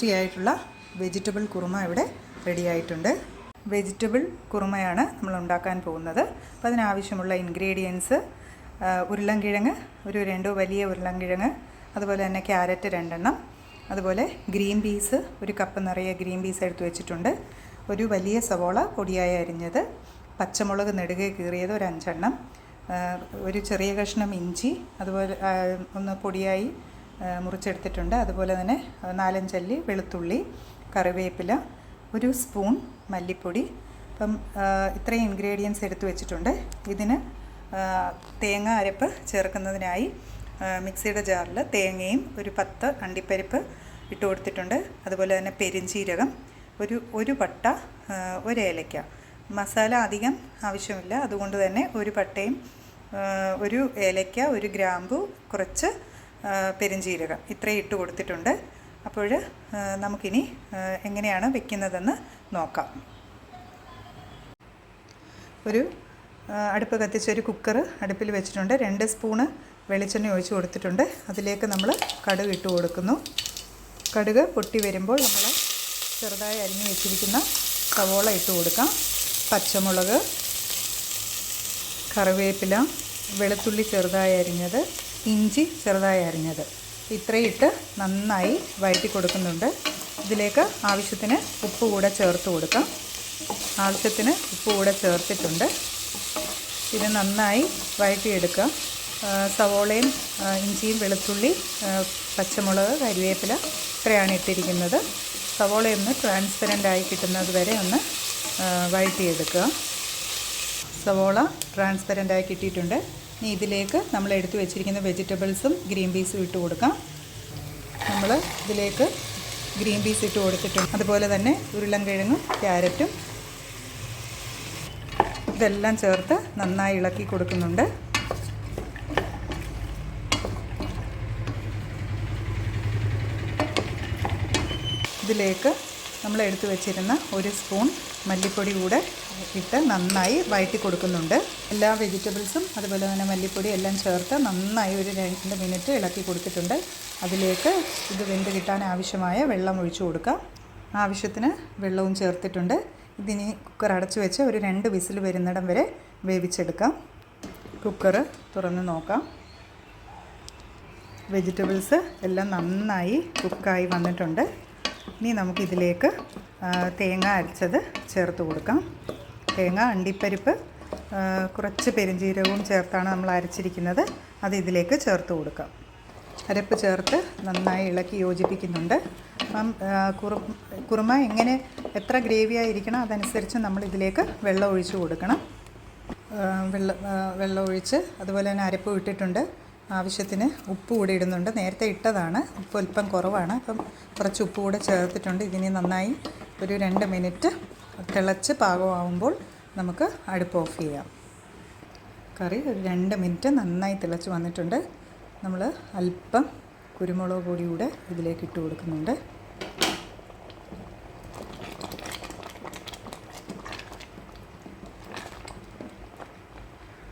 Tasty ആയിട്ടുള്ള vegetable kurma ഇവിടെ ready ആയിട്ടുണ്ട്. വെജിറ്റബിൾ കുറുമയാണ് നമ്മൾ ഉണ്ടാക്കാൻ പോകുന്നത്. അപ്പോൾ അതിനാവശ്യമുള്ള ഇൻഗ്രീഡിയൻസ് ഉരുളൻകിഴങ്ങ് ഒരു രണ്ടോ വലിയ ഉരുളൻകിഴങ്ങ് അതുപോലെ തന്നെ ക്യാരറ്റ് രണ്ടെണ്ണം അതുപോലെ ഗ്രീൻ പീസ് ഒരു കപ്പ് നിറയെ ഗ്രീൻ പീസ് എടുത്തു വെച്ചിട്ടുണ്ട്. ഒരു വലിയ സവോള പൊടിയായി അരിഞ്ഞത് പച്ചമുളക് നെടുകെ കീറിയത് ഒരു അഞ്ചെണ്ണം ഒരു ചെറിയ കഷ്ണം ഇഞ്ചി അതുപോലെ ഒന്ന് പൊടിയായി മുറിച്ചെടുത്തിട്ടുണ്ട്. അതുപോലെ തന്നെ നാലഞ്ചല്ലി വെളുത്തുള്ളി കറിവേപ്പില ഒരു സ്പൂൺ മല്ലിപ്പൊടി. അപ്പം ഇത്രയും ഇൻഗ്രീഡിയൻസ് എടുത്തു വെച്ചിട്ടുണ്ട്. ഇതിന് തേങ്ങ അരപ്പ് ചേർക്കുന്നതിനായി മിക്സിയുടെ ജാറിൽ തേങ്ങയും ഒരു പത്ത് അണ്ടിപ്പരിപ്പ് ഇട്ട് കൊടുത്തിട്ടുണ്ട്. അതുപോലെ തന്നെ പെരിഞ്ചീരകം ഒരു ഒരു പട്ട ഒരു ഏലയ്ക്ക മസാല അധികം ആവശ്യമില്ല. അതുകൊണ്ട് തന്നെ ഒരു പട്ടയും ഒരു ഏലയ്ക്ക ഒരു ഗ്രാമ്പു കുറച്ച് ആ, പെരിഞ്ചീരകം ഇത്രയും ഇട്ട് കൊടുത്തിട്ടുണ്ട്. അപ്പോൾ നമുക്കിനി എങ്ങനെയാണ് വെക്കുന്നതെന്ന് നോക്കാം. ഒരു അടുപ്പ് കത്തിച്ച ഒരു കുക്കർ അടുപ്പിൽ വെച്ചിട്ടുണ്ട്. രണ്ട് സ്പൂണ് വെളിച്ചെണ്ണ ഒഴിച്ച് കൊടുത്തിട്ടുണ്ട്. അതിലേക്ക് നമ്മൾ കടുക് ഇട്ട് കൊടുക്കുന്നു. കടുക് പൊട്ടി വരുമ്പോൾ നമ്മൾ ചെറുതായി അരിഞ്ഞു വെച്ചിരിക്കുന്ന സവോള ഇട്ട് കൊടുക്കാം. പച്ചമുളക് കറിവേപ്പില വെളുത്തുള്ളി ചെറുതായി അരിഞ്ഞത് ഇഞ്ചി ചെറുതായി അരിഞ്ഞത്. ഇത്രയും ഇട്ട് നന്നായി വഴറ്റി കൊടുക്കുന്നുണ്ട്. ഇതിലേക്ക് ആവശ്യത്തിന് ഉപ്പ് കൂടെ ചേർത്ത് കൊടുക്കാം. ആവശ്യത്തിന് ഉപ്പ് കൂടെ ചേർത്തിട്ടുണ്ട്. ഇത് നന്നായി വഴറ്റിയെടുക്കുക. സവോളയും ഇഞ്ചിയും വെളുത്തുള്ളി പച്ചമുളക് കരിവേപ്പില ഇത്രയാണ് ഇട്ടിരിക്കുന്നത്. സവോളയൊന്ന് ട്രാൻസ്പെറന്റ് ആയി കിട്ടുന്നത് വരെ ഒന്ന് വഴറ്റിയെടുക്കുക. സവോള ട്രാൻസ്പെറന്റ് ആയി കിട്ടിയിട്ടുണ്ട്. ഇനി ഇതിലേക്ക് നമ്മൾ എടുത്തു വെച്ചിരിക്കുന്ന വെജിറ്റബിൾസും ഗ്രീൻ പീസും ഇട്ട് കൊടുക്കാം. നമ്മൾ ഇതിലേക്ക് ഗ്രീൻ പീസ് ഇട്ട് കൊടുത്തിട്ടുണ്ട്. അതുപോലെ തന്നെ ഉരുളൻകിഴങ്ങും ക്യാരറ്റും ഇതെല്ലാം ചേർത്ത് നന്നായി ഇളക്കി കൊടുക്കുന്നുണ്ട്. ഇതിലേക്ക് നമ്മൾ എടുത്തു വെച്ചിരുന്ന ഒരു സ്പൂൺ മല്ലിപ്പൊടി കൂടെ ഇട്ട് നന്നായി വഴറ്റി കൊടുക്കുന്നുണ്ട്. എല്ലാ വെജിറ്റബിൾസും അതുപോലെ തന്നെ മല്ലിപ്പൊടി എല്ലാം ചേർത്ത് നന്നായി ഒരു രണ്ട് മിനിറ്റ് ഇളക്കി കൊടുത്തിട്ടുണ്ട്. അതിലേക്ക് ഇത് വെന്ത് കിട്ടാൻ ആവശ്യമായ വെള്ളം ഒഴിച്ചു കൊടുക്കാം. ആവശ്യത്തിന് വെള്ളവും ചേർത്തിട്ടുണ്ട്. ഇതിനി കുക്കർ അടച്ചു വെച്ച് ഒരു രണ്ട് വിസിൽ വരുന്നിടം വരെ വേവിച്ചെടുക്കാം. കുക്കർ തുറന്ന് നോക്കാം. വെജിറ്റബിൾസ് എല്ലാം നന്നായി കുക്കായി വന്നിട്ടുണ്ട്. ഇനി നമുക്കിതിലേക്ക് തേങ്ങ അരച്ചത് ചേർത്ത് കൊടുക്കാം. തേങ്ങ അണ്ടിപ്പരിപ്പ് കുറച്ച് പെരുംജീരകവും ചേർത്താണ് നമ്മൾ അരച്ചിരിക്കുന്നത്. അത് ഇതിലേക്ക് ചേർത്ത് കൊടുക്കാം. അരപ്പ് ചേർത്ത് നന്നായി ഇളക്കി യോജിപ്പിക്കുന്നുണ്ട്. അപ്പം കുറു കുറുമ എങ്ങനെ എത്ര ഗ്രേവി ആയിരിക്കണം അതനുസരിച്ച് നമ്മൾ ഇതിലേക്ക് വെള്ളം ഒഴിച്ച് കൊടുക്കണം. വെള്ളം വെള്ളം ഒഴിച്ച് അതുപോലെ തന്നെ അരപ്പ് ഇട്ടിട്ടുണ്ട്. ആവശ്യത്തിന് ഉപ്പ് കൂടി ഇടുന്നുണ്ട്. നേരത്തെ ഇട്ടതാണ്. ഉപ്പ് അല്പം കുറവാണ്. അപ്പം കുറച്ച് ഉപ്പ് കൂടെ ചേർത്തിട്ടുണ്ട്. ഇതിനി നന്നായി ഒരു രണ്ട് മിനിറ്റ് തിളച്ച് പാകമാവുമ്പോൾ നമുക്ക് അടുപ്പ് ഓഫ് ചെയ്യാം. കറി ഒരു രണ്ട് മിനിറ്റ് നന്നായി തിളച്ച് വന്നിട്ടുണ്ട്. നമ്മൾ അല്പം കുരുമുളക് പൊടി കൂടെ ഇതിലേക്ക് ഇട്ട് കൊടുക്കുന്നുണ്ട്.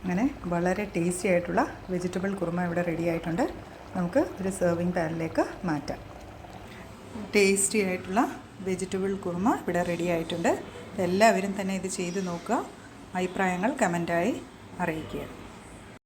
അങ്ങനെ വളരെ ടേസ്റ്റി ആയിട്ടുള്ള വെജിറ്റബിൾ കുറുമ ഇവിടെ റെഡി ആയിട്ടുണ്ട്. നമുക്ക് ഒരു സെർവിങ് പാനിലേക്ക് മാറ്റാം. ടേസ്റ്റി ആയിട്ടുള്ള വെജിറ്റബിൾ കുറുമ ഇവിടെ റെഡി ആയിട്ടുണ്ട്. എല്ലാവരും തന്നെ ഇത് ചെയ്ത് നോക്കുക. അഭിപ്രായങ്ങൾ കമന്റായി അറിയിക്കുക.